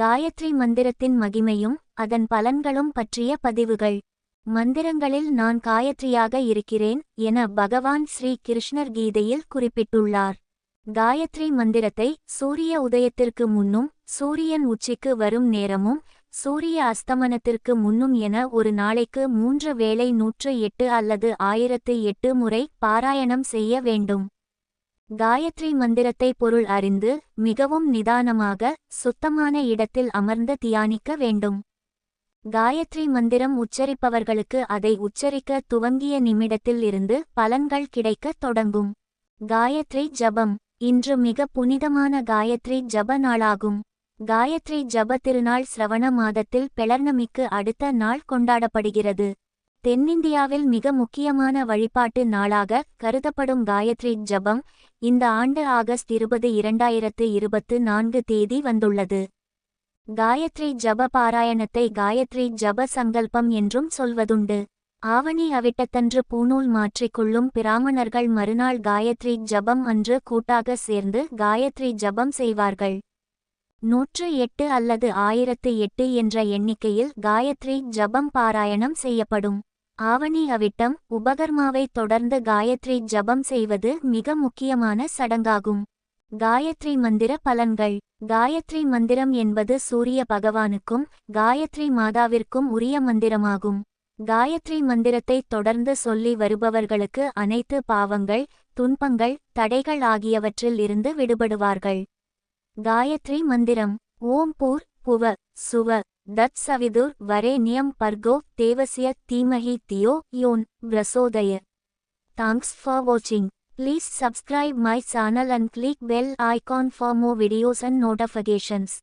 காயத்ரி மந்திரத்தின் மகிமையும் அதன் பலன்களும் பற்றிய பதிவுகள். மந்திரங்களில் நான் காயத்ரியாக இருக்கிறேன் என பகவான் ஸ்ரீ கிருஷ்ணர் கீதையில் குறிப்பிட்டுள்ளார். காயத்ரி மந்திரத்தை சூரிய உதயத்திற்கு முன்னும் சூரியன் உச்சிக்கு வரும் நேரமும் சூரிய அஸ்தமனத்திற்கு முன்னும் என ஒரு நாளைக்கு மூன்று வேளை நூற்று எட்டு அல்லது ஆயிரத்து எட்டு முறை பாராயணம் செய்ய வேண்டும். காயத்ரி மந்திரத்தை பொருள் அறிந்து மிகவும் நிதானமாக சுத்தமான இடத்தில் அமர்ந்து தியானிக்க வேண்டும். காயத்ரி மந்திரம் உச்சரிப்பவர்களுக்கு அதை உச்சரிக்க துவங்கிய நிமிடத்தில் இருந்து பலன்கள் கிடைக்கத் தொடங்கும். காயத்ரி ஜபம் இன்று மிக புனிதமான காயத்ரி ஜப நாளாகும். காயத்ரி ஜப திருநாள் சிரவண மாதத்தில் பெளர்ணமிக்கு அடுத்த நாள் கொண்டாடப்படுகிறது. தென்னிந்தியாவில் மிக முக்கியமான வழிபாட்டு நாளாக கருதப்படும் காயத்ரி ஜபம் இந்த ஆண்டு ஆகஸ்ட் இருபது இரண்டாயிரத்து இருபத்து நான்கு தேதி வந்துள்ளது. காயத்ரி ஜப பாராயணத்தை காயத்ரி ஜப சங்கல்பம் என்றும் சொல்வதுண்டு. ஆவணி அவிட்டத்தன்று பூநூல் மாற்றிக்கொள்ளும் பிராமணர்கள் மறுநாள் காயத்ரி ஜபம் அன்று கூட்டாக சேர்ந்து காயத்ரி ஜபம் செய்வார்கள். நூற்று எட்டு அல்லது ஆயிரத்து எட்டு என்ற எண்ணிக்கையில் காயத்ரி ஜபம் பாராயணம் செய்யப்படும். ஆவணி அவிட்டம் உபகர்மாவை தொடர்ந்து காயத்ரி ஜபம் செய்வது மிக முக்கியமான சடங்காகும். காயத்ரி மந்திர பலன்கள். காயத்ரி மந்திரம் என்பது சூரிய பகவானுக்கும் காயத்ரி மாதாவிற்கும் உரிய மந்திரமாகும். காயத்ரி மந்திரத்தை தொடர்ந்து சொல்லி வருபவர்களுக்கு அனைத்து பாவங்கள் துன்பங்கள் தடைகள் ஆகியவற்றில் இருந்து விடுபடுவார்கள். காயத்ரி மந்திரம். ஓம் பூர் புவ சுவ. தத் சவிதுர் வரேனியம் பர்கோ தேவசிய தீமஹி தியோ யோன் பிரசோதய தேங்க்ஸ் ஃபார் வாட்சிங் Please subscribe my channel and click bell icon for more videos and notifications.